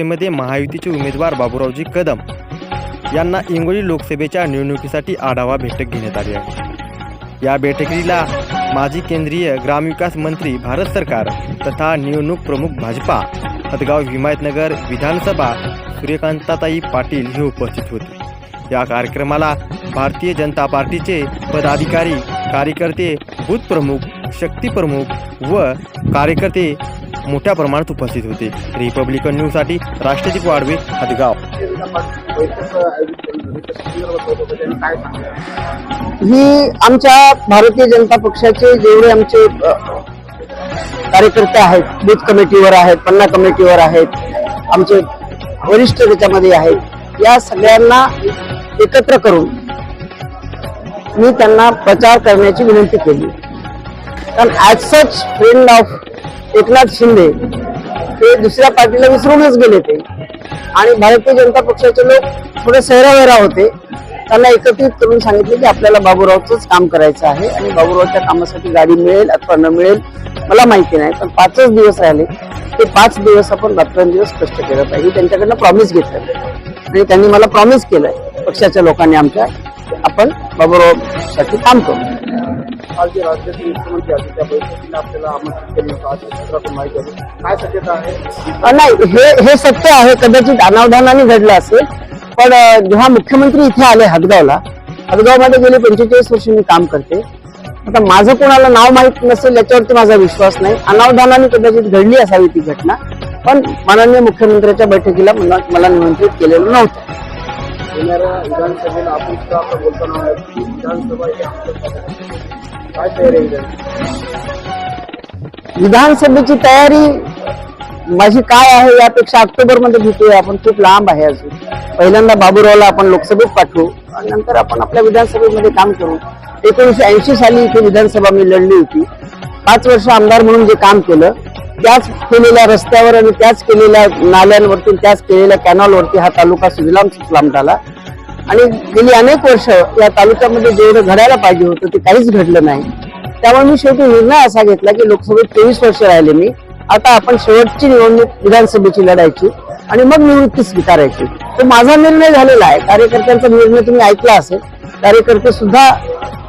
लोकसभेमध्ये महायुतीचे उमेदवार बाबूरावजी कदम यांना इंगोली लोकसभेच्या निवडणुकीसाठी आढावा बैठक घेण्यात आली आहे. या बैठकीला माजी केंद्रीय ग्रामविकास मंत्री भारत सरकार तथा निवडणूक प्रमुख भाजपा हदगाव हिमायतनगर विधानसभा सूर्यकांताताई पाटील हे उपस्थित होते. या कार्यक्रमाला भारतीय जनता पार्टीचे पदाधिकारी कार्यकर्ते बूथ प्रमुख शक्ती प्रमुख व कार्यकर्ते मोठ्या प्रमाणात उपस्थित होते. रिपब्लिकन न्यूजसाठी राष्ट्रदीप वाडवे हदगाव. ही आमच्या भारतीय जनता पक्षाचे जेवढे आमचे कार्यकर्ते आहेत बूथ कमिटीवर आहेत पन्ना कमिटीवर आहेत आमचे वरिष्ठ त्याच्यामध्ये आहेत या सगळ्यांना एकत्र करून मी त्यांना प्रचार करण्याची विनंती केली. कारण as such friend of Eknath Shinde ते दुसऱ्या पार्टीला विसरूनच गेले ते. आणि भारतीय जनता पक्षाचे लोक थोडे सहरावेरा होते. त्यांना एकत्रित करून सांगितले की आपल्याला बाबूरावचंच काम करायचं आहे आणि बाबूरावच्या कामासाठी गाडी मिळेल अथवा न मिळेल मला माहिती नाही पण पाचच दिवस राहिले. ते पाच दिवस आपण रात्रंदिवस कष्ट केलं पाहिजे. त्यांच्याकडनं प्रॉमिस घेतलं आणि त्यांनी मला प्रॉमिस केलंय पक्षाच्या लोकांनी आमच्या आपण बाबूरावसाठी काम करू. आज जे राज्याचे मुख्यमंत्री आहेत त्या बैठकीला आपल्याला आमंत्रित केलं होतं. आज चित्रातून माहिती आहे. काय शक्यता आहे? नाही हे हे सत्य आहे कदाचित अनावधानाने घडलं असेल. पण जेव्हा मुख्यमंत्री इथे आले हदगावला हदगावमध्ये गेले पंचेचाळीस वर्ष मी काम करते. आता माझं कोणाला नाव माहीत नसेल याच्यावरती माझा विश्वास नाही. अनावधानाने कदाचित घडली असावी ती घटना. पण माननीय मुख्यमंत्र्यांच्या बैठकीला मला निमंत्रित केलेलं नव्हतं. येणाऱ्या विधानसभेला आपण सुद्धा आता बोलताना विधानसभा विधानसभेची? तयारी माझी काय आहे यापेक्षा ऑक्टोबरमध्ये भेटूया आपण खूप लांब आहे अजून. पहिल्यांदा बाबूरावला आपण लोकसभेत पाठवू आणि नंतर आपण आपल्या विधानसभेमध्ये काम करू. एकोणीशे ऐंशी साली इथे विधानसभा मी लढली होती. पाच वर्ष आमदार म्हणून जे काम केलं त्याच केलेल्या रस्त्यावर आणि त्याच केलेल्या नाल्यांवरती त्याच केलेल्या कॅनॉलवरती हा तालुका सुजलाम सुफलाम झाला आणि गेली अनेक वर्ष या तालुक्यामध्ये जेवढं घडायला पाहिजे होतं ते काहीच घडलं नाही. त्यामुळे मी शेवटी निर्णय असा घेतला की लोकसभेत तेवीस वर्ष राहिले मी. आता आपण शेवटची निवडणूक विधानसभेची लढायची आणि मग निवृत्ती स्वीकारायची. तो माझा निर्णय झालेला आहे. कार्यकर्त्यांचा निर्णय तुम्ही ऐकला असेल. कार्यकर्ते सुद्धा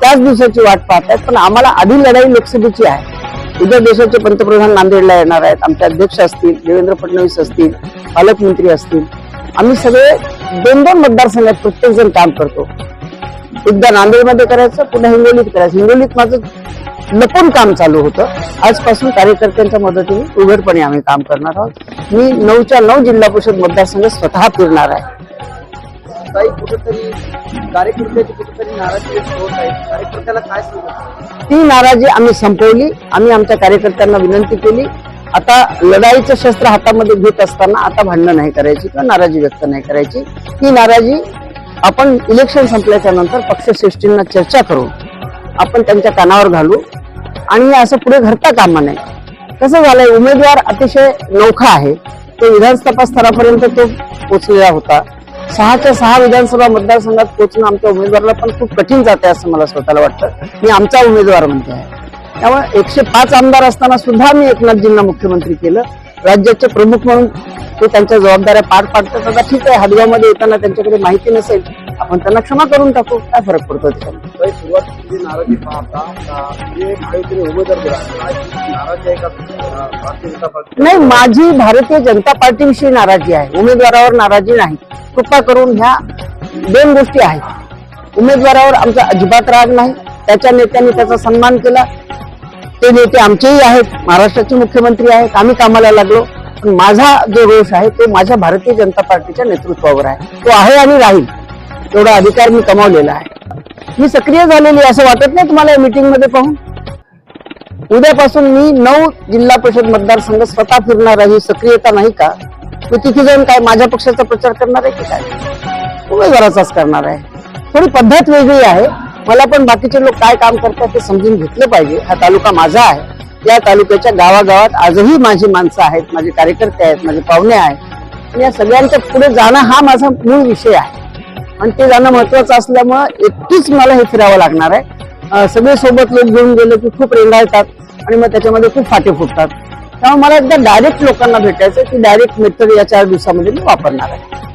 त्याच दिवसाची वाट पाहतात पण आम्हाला आधी लढाई लोकसभेची आहे. उद्या देशाचे पंतप्रधान नांदेडला येणार आहेत. आमचे अध्यक्ष असतील देवेंद्र फडणवीस असतील पालकमंत्री असतील. आम्ही सगळे दोन दोन मतदारसंघात प्रत्येक जण काम करतो. एकदा नांदेडमध्ये करायचं पुन्हा हिंगोलीत करायचं. हिंगोलीत माझं लपून काम चालू होतं. आजपासून कार्यकर्त्यांच्या मदतीने उघडपणे आम्ही काम करणार आहोत. मी नऊच्या नऊ जिल्हा परिषद मतदारसंघ स्वतः फिरणार आहे. ती नाराजी आम्ही संपवली. आम्ही आमच्या कार्यकर्त्यांना विनंती केली. आता लढाईचं शस्त्र हातामध्ये घेत असताना आता भांडणं नाही करायची किंवा नाराजी व्यक्त नाही करायची. ही नाराजी आपण इलेक्शन संपल्याच्या नंतर पक्षश्रेष्ठींना चर्चा करू. आपण त्यांच्या कानावर घालू. आणि असं पुढे घडता कामा नये. कसं झालंय उमेदवार अतिशय नौखा आहे. तो विधानसभा स्तरापर्यंत तो पोचलेला होता. सहाच्या सहा विधानसभा मतदारसंघात पोहोचणं आमच्या उमेदवाराला पण खूप कठीण जाते असं मला स्वतःला वाटतं. मी आमचा उमेदवार म्हणते. आहे त्यामुळे एकशे पाच आमदार असताना सुद्धा मी एकनाथजींना मुख्यमंत्री केलं. राज्याचे प्रमुख म्हणून ते त्यांच्या जबाबदाऱ्या पार पाडतात. आता ठीक आहे हदगावमध्ये येताना त्यांच्याकडे माहिती नसेल आपण त्यांना क्षमा करून टाकू. काय फरक पडतो नाही माझी भारतीय जनता पार्टीविषयी नाराजी आहे. उमेदवारावर नाराजी नाही. कृपा करून ह्या दोन गोष्टी आहेत. उमेदवारावर आमचा अजिबात राग नाही. त्याच्या नेत्यांनी त्याचा सन्मान केला. ते नेते आमचेही आहेत महाराष्ट्राचे मुख्यमंत्री आहेत आम्ही कामाला लागलो. माझा जो रोष आहे तो माझ्या भारतीय जनता पार्टीच्या नेतृत्वावर आहे. तो आहे आणि राहील. एवढा अधिकार मी कमावलेला आहे. मी सक्रिय झालेली असं वाटत नाही तुम्हाला या मध्ये पाहून? उद्यापासून मी नऊ जिल्हा परिषद मतदारसंघ स्वतः फिरणार आहे सक्रियता नाही का? मी तिथे जाऊन काय माझ्या पक्षाचा प्रचार करणार आहे की काय? उमेदवाराचाच करणार आहे. थोडी पद्धत वेगळी आहे. मला पण बाकीचे लोक काय काम करतात ते समजून घेतलं पाहिजे. हा तालुका माझा आहे. या तालुक्याच्या गावागावात आजही माझी माणसं आहेत माझे कार्यकर्ते आहेत माझे पाहुणे आहेत. या सगळ्यांच्या पुढे जाणं हा माझा मूळ विषय आहे. आणि ते जाणं महत्वाचं असल्यामुळं एकटीच मला हे फिरावं लागणार आहे. सगळे सोबत लोक घेऊन गेले की खूप रेंगाळतात आणि मग त्याच्यामध्ये खूप फाटे फुटतात. त्यामुळे मला एकदा डायरेक्ट लोकांना भेटायचं की डायरेक्ट मेथड या चार दिवसामध्ये मी वापरणार आहे.